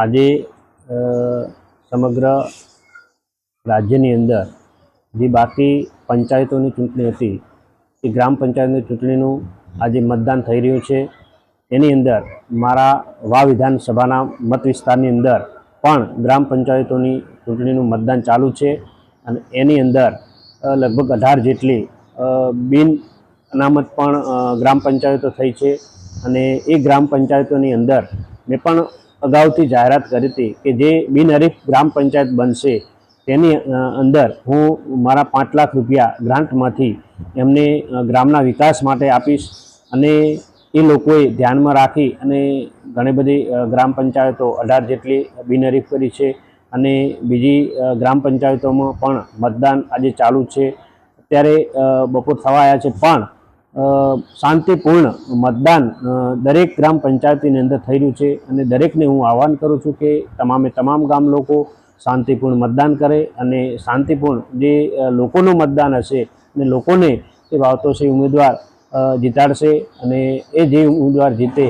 આજે સમગ્ર રાજ્યની અંદર જે બાકી પંચાયતોની ચૂંટણી હતી, એ ગ્રામ પંચાયતની ચૂંટણીનું આજે મતદાન થઈ રહ્યું છે. એની અંદર મારા વા વિધાનસભાના મત વિસ્તારની અંદર પણ ગ્રામ પંચાયતોની ચૂંટણીનું મતદાન ચાલુ છે અને એની અંદર લગભગ અઢાર જેટલી બિન અનામત પણ ગ્રામ પંચાયતો થઈ છે. અને એ ગ્રામ પંચાયતોની અંદર મેં પણ અગાઉથી જાહેરાત કરી હતી કે જે બિનહરીફ ગ્રામ પંચાયત બનશે, તેની અંદર હું મારા પાંચ લાખ રૂપિયા ગ્રાન્ટમાંથી એમને ગ્રામના વિકાસ માટે આપીશ અને એ લોકોએ ધ્યાનમાં રાખી અને ઘણી બધી ગ્રામ પંચાયતો અઢાર જેટલી બિનહરીફ કરી છે અને બીજી ગ્રામ પંચાયતોમાં પણ મતદાન આજે ચાલુ છે. અત્યારે બપોર થવા આવ્યા છે પણ શાંતિપૂર્ણ મતદાન દરેક ગ્રામ પંચાયતની અંદર થઈ રહ્યું છે અને દરેકને હું આહવાન કરું છું કે તમામે તમામ ગામ લોકો શાંતિપૂર્ણ મતદાન કરે અને શાંતિપૂર્ણ જે લોકોનું મતદાન હશે અને લોકોને એ ભાવતો છે ઉમેદવાર જીતાડશે અને એ જે ઉમેદવાર જીતે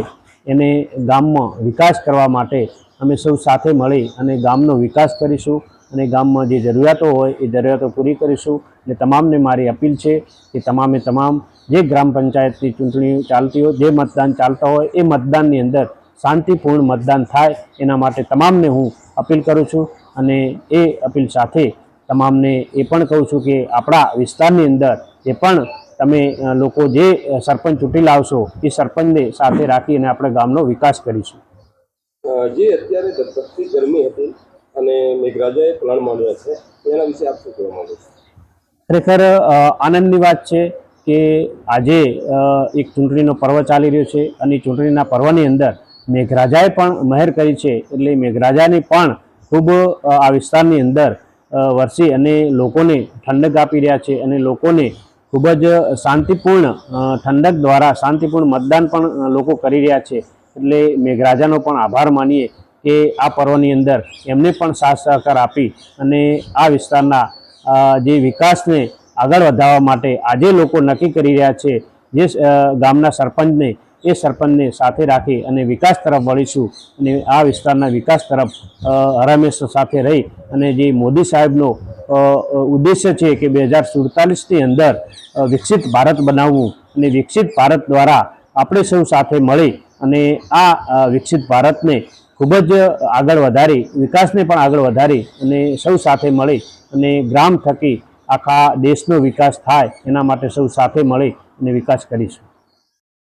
એને ગામમાં વિકાસ કરવા માટે અમે સૌ સાથે મળી અને ગામનો વિકાસ કરીશું. અને ગામમાં જે જરૂરિયાતો હોય, એ જરૂરિયાતો પૂરી કરીશું. અને તમામને મારી અપીલ છે કે તમામે તમામ જે ગ્રામ પંચાયતની ચૂંટણી ચાલતી હોય, જે મતદાન ચાલતા હોય, એ મતદાનની અંદર શાંતિપૂર્ણ મતદાન થાય, એના માટે તમામને હું અપીલ કરું છું. અને એ અપીલ સાથે તમામને એ પણ કહું છું કે આપણા વિસ્તારની અંદર જે પણ તમે લોકો જે સરપંચ ચૂંટી લાવશો, એ સરપંચને સાથે રાખી અને આપણે ગામનો વિકાસ કરીશું. જે અત્યારે ગરમી હતી અને મેઘરાજાએ પ્લાન માંડ્યા છે. એના વિશે આપ શું કહેવા માંગો છો? ખરેખર આનંદની વાત છે કે આજે એક ચૂંટણીનો પર્વ ચાલી રહ્યો છે અને ચૂંટણીના પર્વની અંદર મેઘરાજાએ પણ મહેર કરી છે. એટલે મેઘરાજાની પણ ખૂબ આ વિસ્તારની અંદર વરસી અને લોકોને ઠંડક આપી રહ્યા છે અને લોકોને ખૂબ જ શાંતિપૂર્ણ ઠંડક દ્વારા શાંતિપૂર્ણ મતદાન પણ લોકો કરી રહ્યા છે. એટલે મેઘરાજાનો પણ આભાર માનીએ કે આ પર્વની અંદર એમને પણ સાથ સહકાર આપી અને આ વિસ્તારના જે વિકાસને આગળ વધારવા માટે આજે લોકો નક્કી કરી રહ્યા છે, જે ગામના સરપંચને એ સરપંચને સાથે રાખી અને વિકાસ તરફ વળીશું અને આ વિસ્તારના વિકાસ તરફ હરામેશ સાથે રહી અને જે મોદી સાહેબનો ઉદ્દેશ્ય છે કે બે હજાર સુડતાલીસની અંદર વિકસિત ભારત બનાવવું અને વિકસિત ભારત દ્વારા આપણે સૌ સાથે મળી અને આ વિકસિત ભારતને ખૂબ જ આગળ વધારી, વિકાસને પણ આગળ વધારી અને સૌ સાથે મળી અને ગ્રામ થકી આખા દેશનો વિકાસ થાય એના માટે સૌ સાથે મળી અને વિકાસ કરીશું.